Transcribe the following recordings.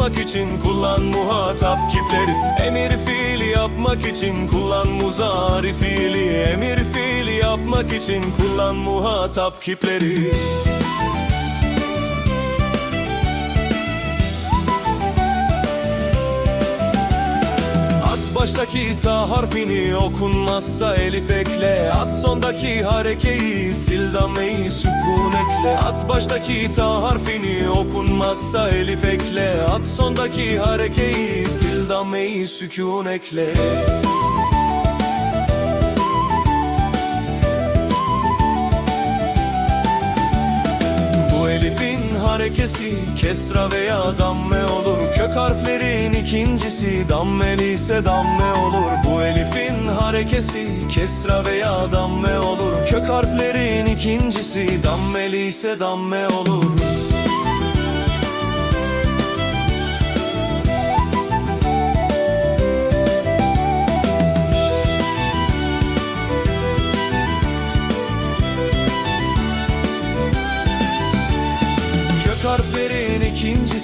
yapmak için kullan muhatap kipleri. Emir fiili yapmak için kullan muzari fiili. Emir fiili yapmak için kullan muhatap kipleri Baştaki ta harfini okunmazsa elif ekle. At sondaki harekeyi sil damleyi sükun ekle. At baştaki ta harfini okunmazsa elif ekle. At sondaki harekeyi sil damleyi sükun ekle. Bu elifin harekesi kesra veya damme olur. Kök harflerin ikincisi dammeli ise damme olur. Bu elifin harekesi kesra veya damme olur. Kök harflerin ikincisi dammeli ise damme olur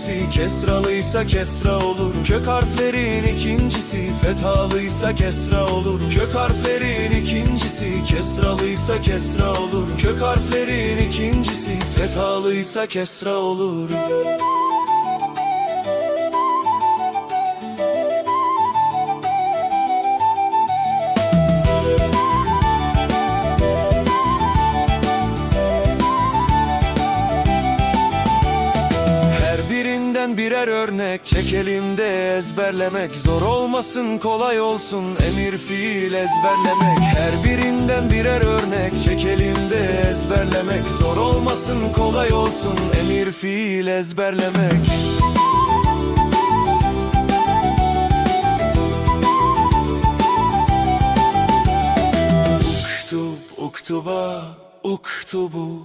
ikincisi kesralıysa kesra olur. Kök harflerin ikincisi fethalıysa kesra olur. Kök harflerin ikincisi kesralıysa kesra olur. Kök harflerin ikincisi fethalıysa kesra olur birer örnek çekelim de ezberlemek Zor olmasın kolay olsun. Emir fiil ezberlemek Her birinden birer örnek çekelim de ezberlemek Zor olmasın kolay olsun. Emir fiil ezberlemek. Uktub, uktuba, uktubu,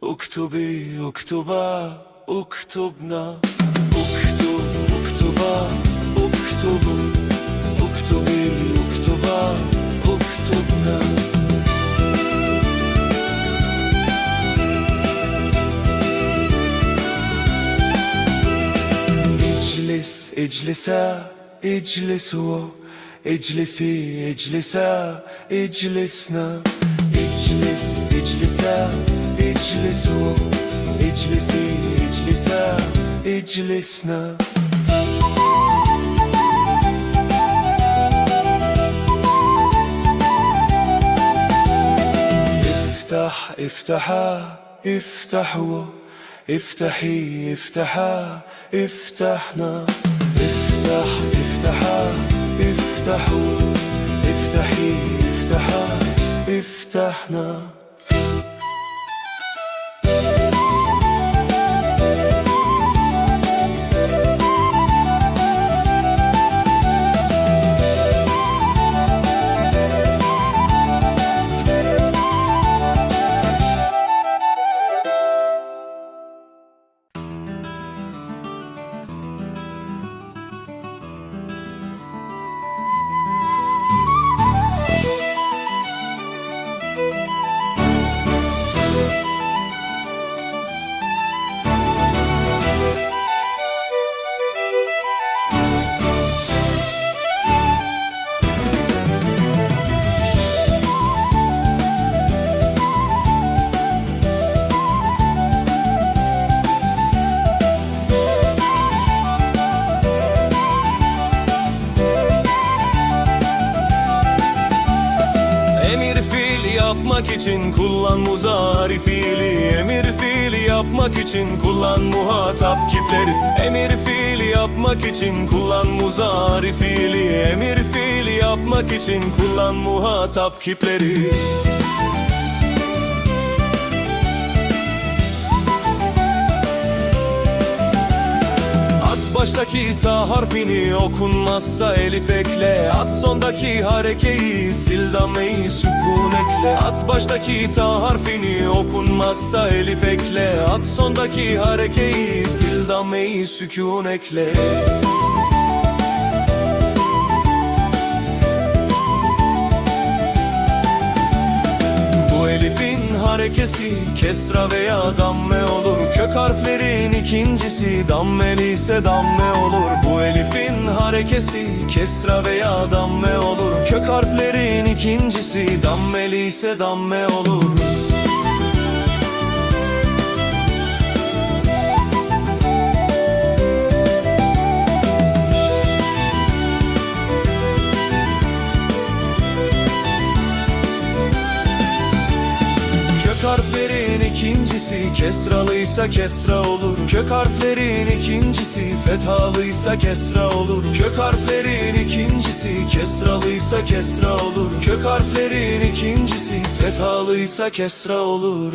uktubi, uktuba, uktubna. Uktub, uktuba, uktubu, uktubi, uktuba, uktubna. İclis, iclisa, iclisu İclisi, iclisa, iclisna İclis, iclisa, iclisu İclisi, iclisa, iclisna افتح افتحا افتحوا افتحي افتحا افتحنا. افتح افتحا افتحوا افتحي افتحا افتحنا. Muzari fiili Emir fiili yapmak için kullan muhatap kipleri. Emir fiili yapmak için kullan muzari fiili. Emir fiili yapmak için kullan muhatap kipleri baştaki ta harfini okunmazsa elif ekle. At sondaki harekeyi sil damleyi sükun ekle. At baştaki ta harfini okunmazsa elif ekle. At sondaki harekeyi sil damleyi sükun ekle. Elifin harekesi kesra veya damme olur. Kök harflerin ikincisi dammeli ise damme olur. Bu elifin harekesi kesra veya damme olur. Kök harflerin ikincisi dammeli ise damme olur ikincisi kesralıysa kesra olur. Kök harflerin ikincisi fethalıysa kesra olur. Kök harflerin ikincisi kesralıysa kesra olur. Kök harflerin ikincisi fethalıysa kesra olur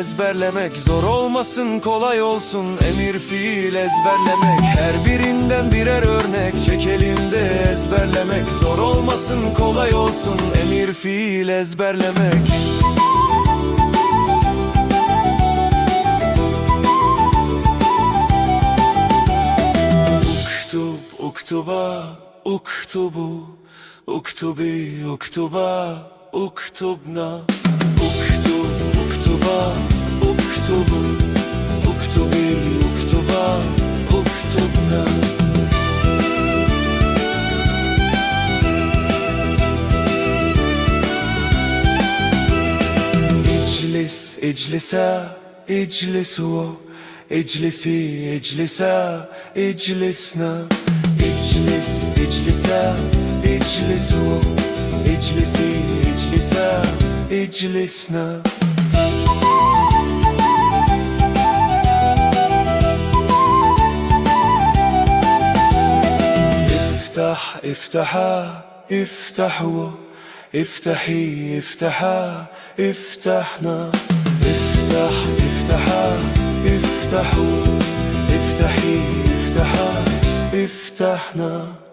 ezberlemek Zor olmasın kolay olsun. Emir fiil ezberlemek Her birinden birer örnek. Çekelim de ezberlemek Zor olmasın kolay olsun. Emir fiil ezberlemek. Uktub, uktuba, uktubu. Uktubi, uktuba, uktubna. Uktub, uktuba, uktubu Uktubi, uktuba, uktubna. İclis, iclisa, iclisu İclisi, iclisa, iclisna İclis, iclisa, iclisu İclisi, iclisa, iclisna افتح افتحا افتحوا افتحي افتحا افتحنا. افتح افتحا افتحوا افتحي افتحا افتحنا.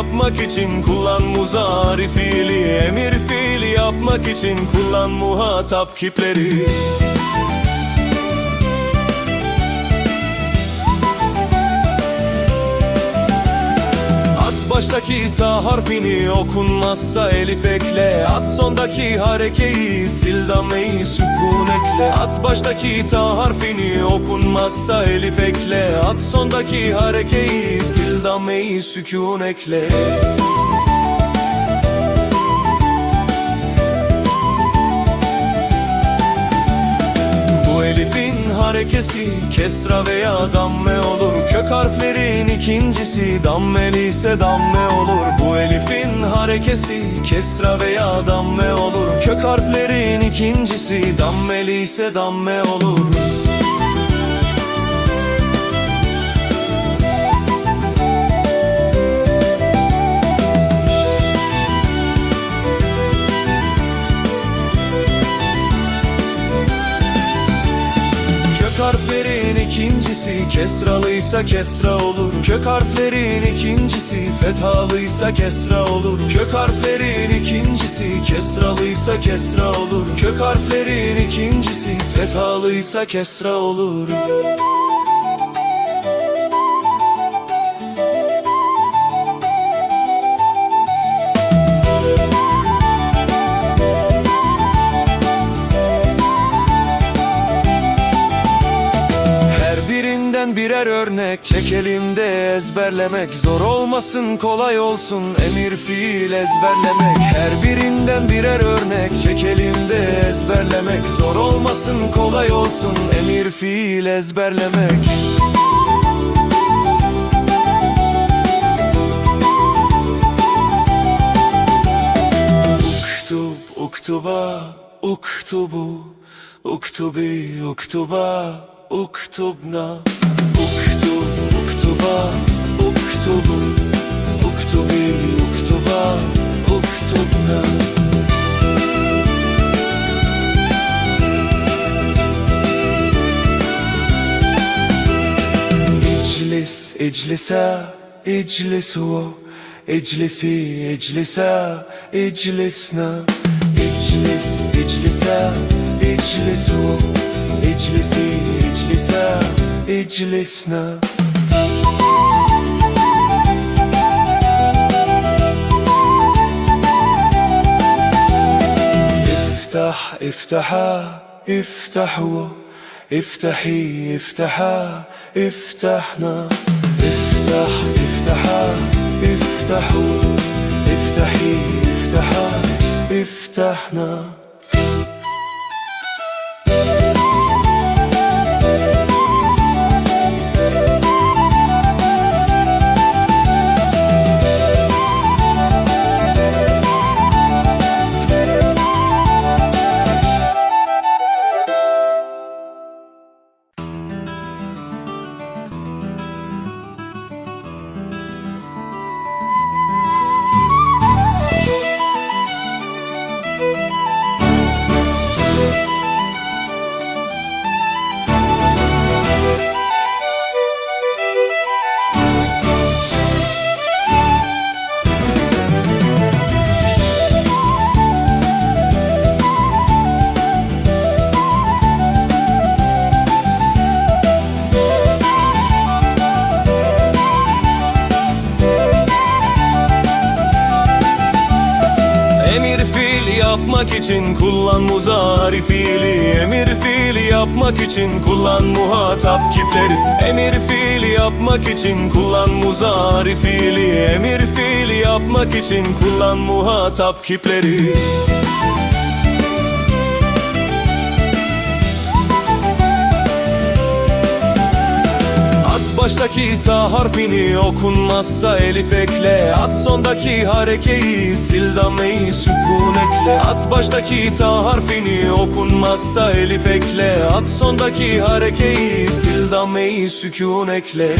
Yapmak için kullan muzari fiili Emir fiil yapmak için kullan muhatap kipleri baştaki ta harfini okunmazsa elif ekle. At sondaki harekeyi sil dameyi sükun ekle. At baştaki ta harfini okunmazsa elif ekle. At sondaki harekeyi sil dameyi sükun ekle. Bu elifin harekesi kesra veya damme olur Kök harflerin ikincisi dammeli ise damme olur? Bu elifin harekesi kesra veya damme olur? Kök harflerin ikincisi dammeli ise damme olur ikincisi kesralıysa kesra olur. Kök harflerin ikincisi fethalıysa kesra olur. Kök harflerin ikincisi kesralıysa kesra olur. Kök harflerin ikincisi fethalıysa kesra olur Çekelim de ezberlemek Zor olmasın kolay olsun. Emir fiil ezberlemek Her birinden birer örnek. Çekelim de ezberlemek Zor olmasın kolay olsun. Emir fiil ezberlemek. Uktub, uktuba, uktubu. Uktubi, uktuba, uktubna Uktub, uktuba, uktubu Uktubi, uktuba, uktubna. İclis, iclisa, iclisu İclisi, iclisa, iclisna İclis, iclisa, iclisu İclisi, iclisa, iclisna افتح افتحا افتحوا افتحي افتحا افتحنا. افتح افتحا افتحوا افتحي افتحا افتحنا. İçin kullan muzari fiili Emir fiil yapmak için kullan muhatap kipleri. Emir fiil yapmak için kullan muzari fiili Emir fiil yapmak için kullan muhatap kipleri baştaki ta harfini okunmazsa elif ekle. At sondaki harekeyi sil damleyi sükun ekle. At baştaki ta harfini okunmazsa elif ekle. At sondaki harekeyi sil damleyi sükun ekle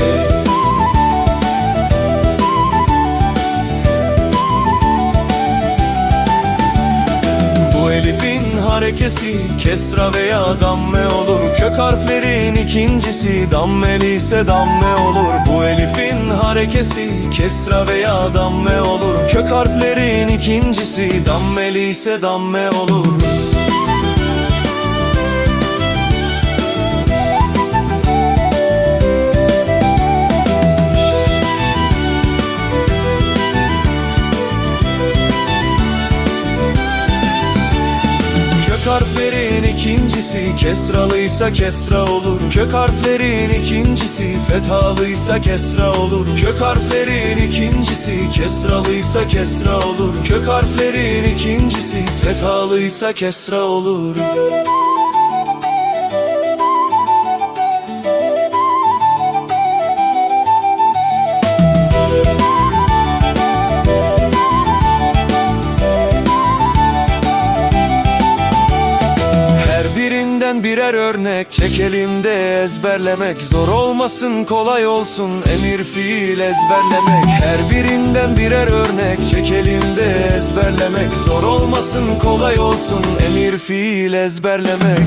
harekesi kesra veya damme olur. Kök harflerin ikincisi dammeli ise damme olur. Bu elifin harekesi kesra veya damme olur. Kök harflerin ikincisi dammeli ise damme olur ikincisi kesralıysa kesra olur. Kök harflerin ikincisi fethalıysa kesra olur. Kök harflerin ikincisi kesralıysa kesra olur. Kök harflerin ikincisi fethalıysa kesra olur birer örnek Çekelim de ezberlemek Zor olmasın kolay olsun. Emir fiil ezberlemek Her birinden birer örnek Çekelim de ezberlemek Zor olmasın kolay olsun. Emir fiil ezberlemek.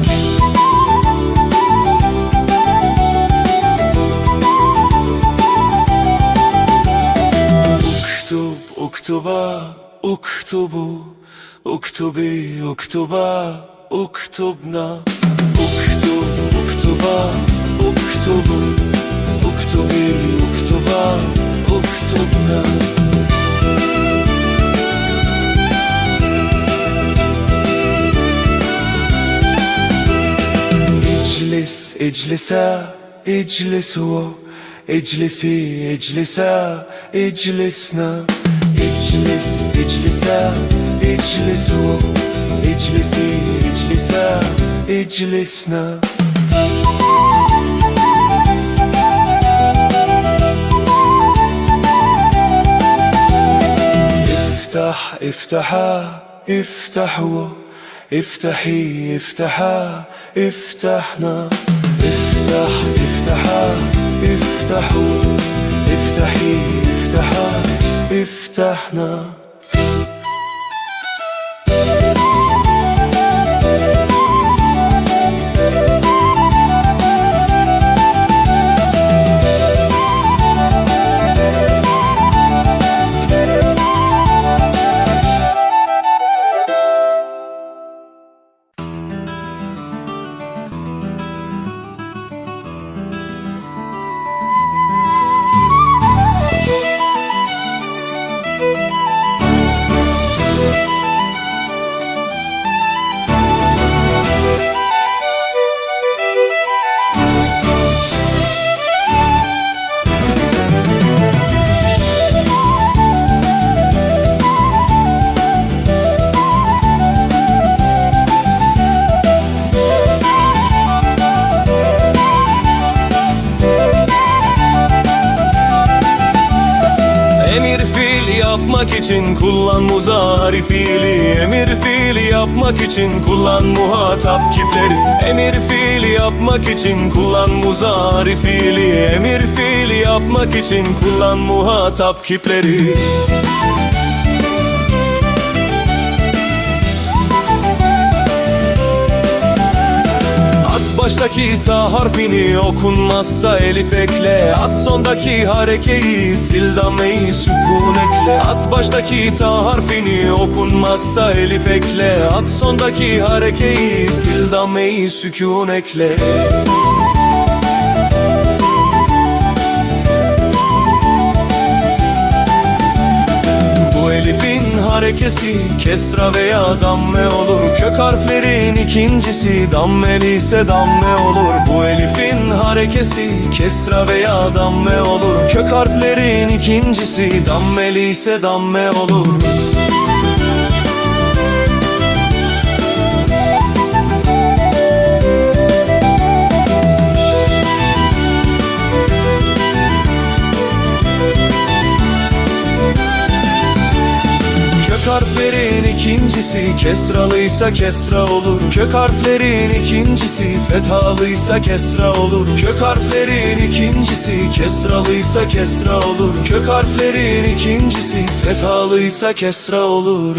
Uktub, uktuba, uktubu. Uktubi, uktuba, uktubna Uktub, uktuba, uktubu Uktubi, uktuba, uktubna. İclis, iclisa, iclisu eclisi eclise eclisna. Eclis eclise eclisu Eclisi eclise eclisna افتح افتحا افتحوا. افتحي افتحا افتحنا. افتح افتحا افتحوا. افتحي افتحا افتحنا. Fiili yapmak için kullan muzari fiili. Emir fiili yapmak için kullan muhatap kipleri. Emir fiili yapmak için kullan muzari fiili. Emir fiili yapmak için kullan muhatap kipleri baştaki ta harfini okunmazsa elif ekle. At sondaki harekeyi sil damleyi sükun ekle. At baştaki ta harfini okunmazsa elif ekle. At sondaki harekeyi sil damleyi sükun ekle harekesi kesra veya damme olur. Kök harflerin ikincisi dammeli ise damme olur. Bu elifin harekesi kesra veya damme olur. Kök harflerin ikincisi dammeli ise damme olur ikincisi kesralıysa kesra olur. Kök harflerin ikincisi fethalıysa kesra olur. Kök harflerin ikincisi kesralıysa kesra olur. Kök harflerin ikincisi fethalıysa kesra olur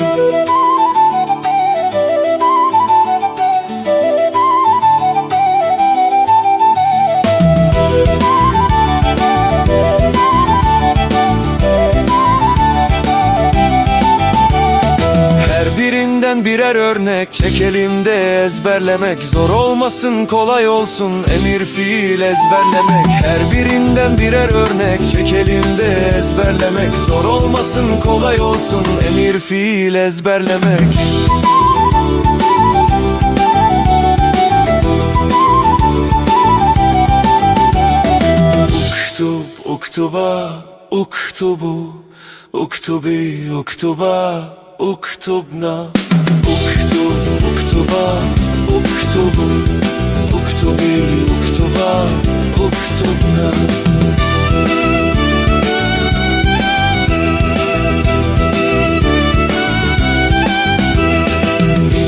birer örnek çekelim de ezberlemek. Zor olmasın kolay olsun. Emir fiil ezberlemek. Her birinden birer örnek çekelim de ezberlemek. Zor olmasın kolay olsun. Emir fiil ezberlemek. Uktub, uktuba, uktubu. Uktubi, uktuba, uktubna. Uktub, uktuba, uktubu Uktubi, uktuba, uktubna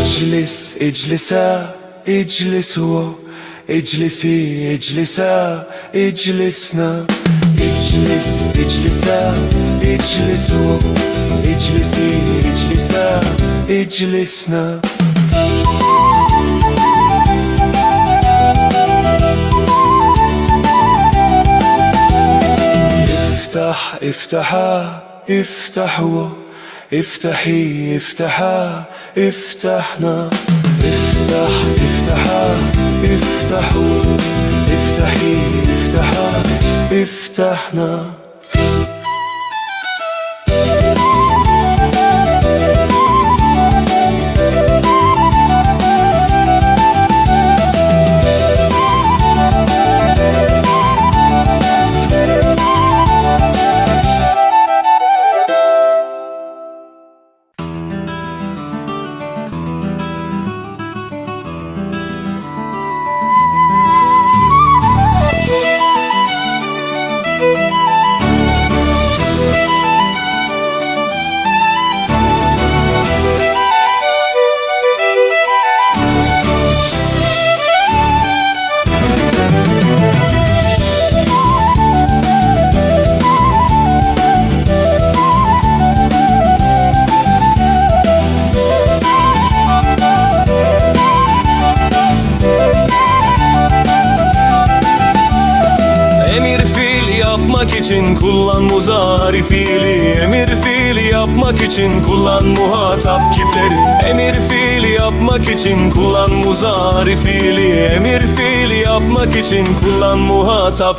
İclis, iclise, iclisu İclisi, iclise, iclisna İclis, iclise, iclisu İclisi, iclise, iclisna افتح افتحا افتحوا افتحي افتحا افتحنا. افتح افتحا افتحوا افتحي افتحا افتحنا.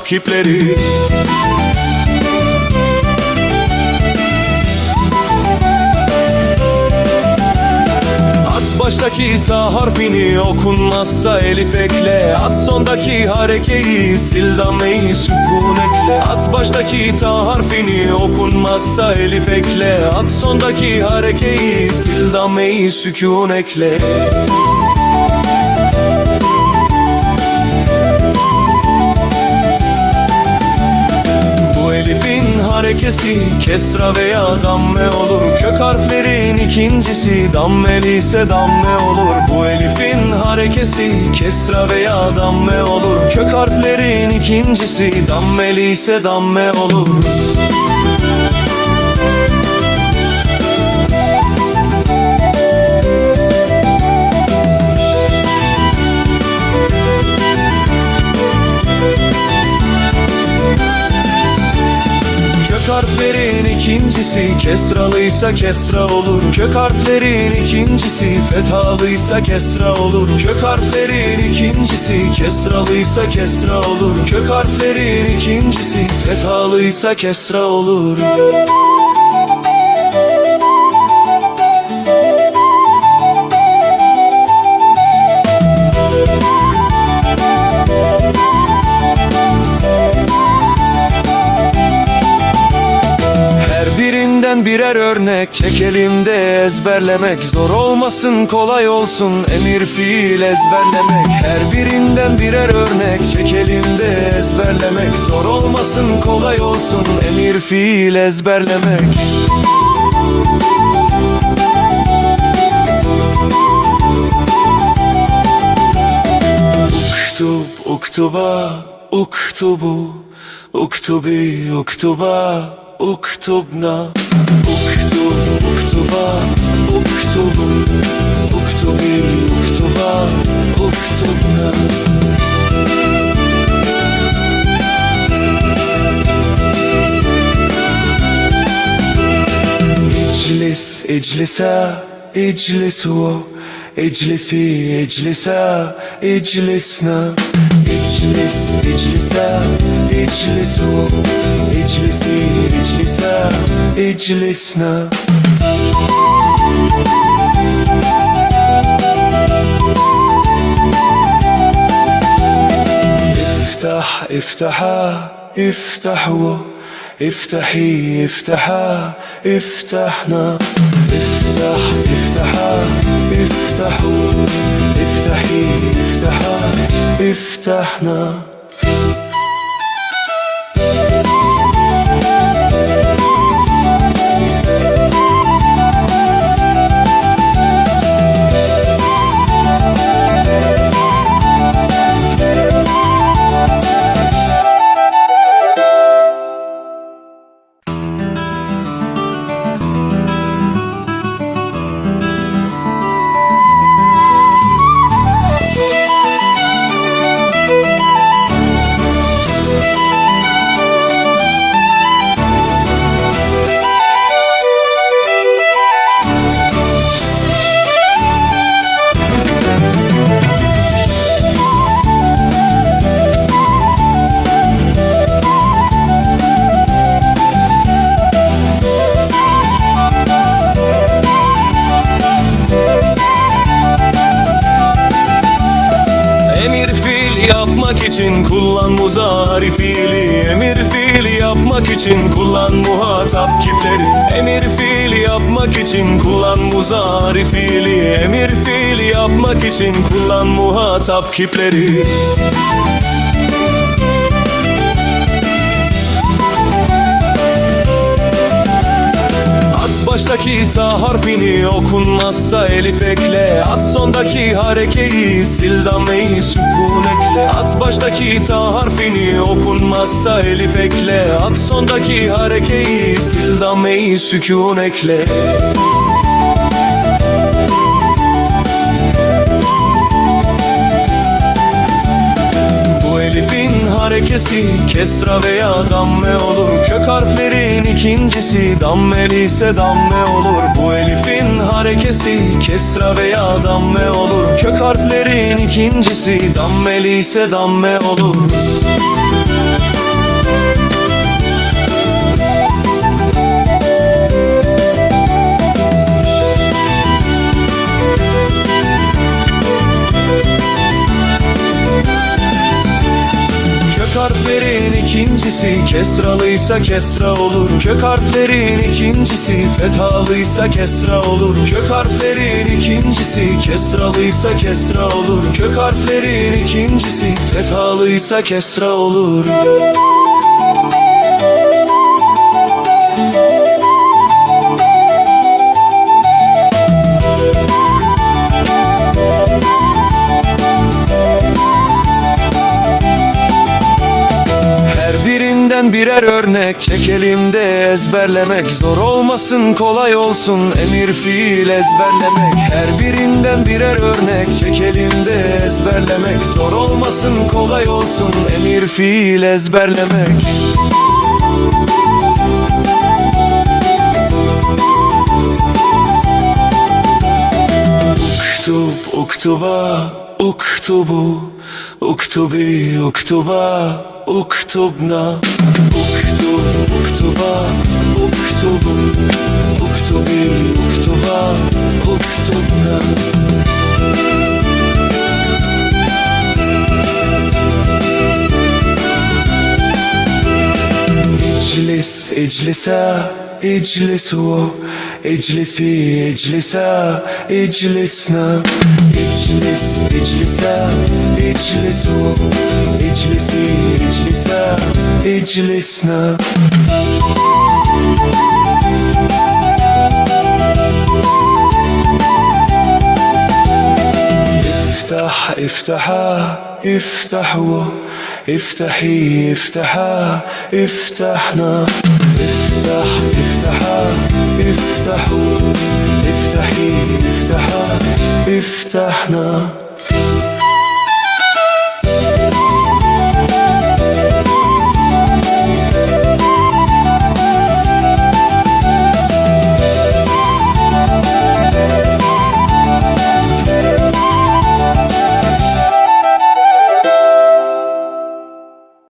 Muhatap kipleri At baştaki ta harfini okunmazsa elif ekle. At sondaki harekeyi sil dammeyi sükun ekle. At baştaki ta harfini okunmazsa elif ekle. At sondaki harekeyi sil dammeyi sükun ekle harekesi kesra veya damme olur? Kök harflerin ikincisi dammeli ise damme olur? Bu elifin harekesi kesra veya damme olur? Kök harflerin ikincisi dammeli ise damme olur Kök harflerin ikincisi. Kesralıysa kesra olur. Kök harflerin ikincisi. Fethalıysa kesra olur. Kök harflerin ikincisi. Kesralıysa kesra olur. Kök harflerin ikincisi. Fethalıysa kesra olur birer örnek çekelim de ezberlemek. Zor olmasın kolay olsun emir fiil ezberlemek. Her birinden birer örnek çekelim de ezberlemek. Zor olmasın kolay olsun emir fiil ezberlemek. Uktub, uktuba, uktubu. Uktubi, uktuba, uktubna. اكتب اكتبا اكتبوا اكتبي اكتبا اكتبنا اجلس اجلسا اجلسوا اجلسي اجلسا اجلسنا اجلس اجلسا اجلسوا اجلسي اجلسا اجلسنا. افتح افتحا افتحوا افتحي افتحا افتحنا. افتح افتحا افتحوا افتحي افتحا افتحنا. Yapmak için kullan muzari fiili. Emir fiil yapmak için kullan muhatap kipleri. Emir fiil yapmak için kullan muzari fiili. Emir fiil yapmak için kullan muhatap kipleri baştaki ta harfini okunmazsa elif ekle. At sondaki harekeyi sil dammeyi sükun ekle. At baştaki ta harfini okunmazsa elif ekle. At sondaki harekeyi sil dammeyi sükun ekle Harekesi Kesra veya damme olur? Kök harflerin ikincisi Dammeli ise damme olur? Bu elifin harekesi Kesra veya damme olur? Kök harflerin ikincisi Dammeli ise damme olur ikincisi kesralıysa kesra olur Kök harflerin ikincisi. Fethalıysa kesra olur Kök harflerin ikincisi. Kesralıysa kesra olur Kök harflerin ikincisi. Fethalıysa kesra olur birer örnek çekelim de ezberlemek Zor olmasın kolay olsun. Emir fiil ezberlemek Her birinden birer örnek çekelim de ezberlemek Zor olmasın kolay olsun. Emir fiil ezberlemek. Uktub, uktuba, uktubu Uktubi, uktuba, uktubna Uktub, uktuba, uktubu Uktubi, uktuba, uktubna. İclis, iclisa, اجلس و اجلسي اجلسا اجلسنا. اجلس اجلسا اجلس و اجلسي اجلسا اجلسنا. افتح افتحا افتحوا. افتحي افتحا افتحنا. افتح افتحا افتحوا. افتحي افتحا افتحنا.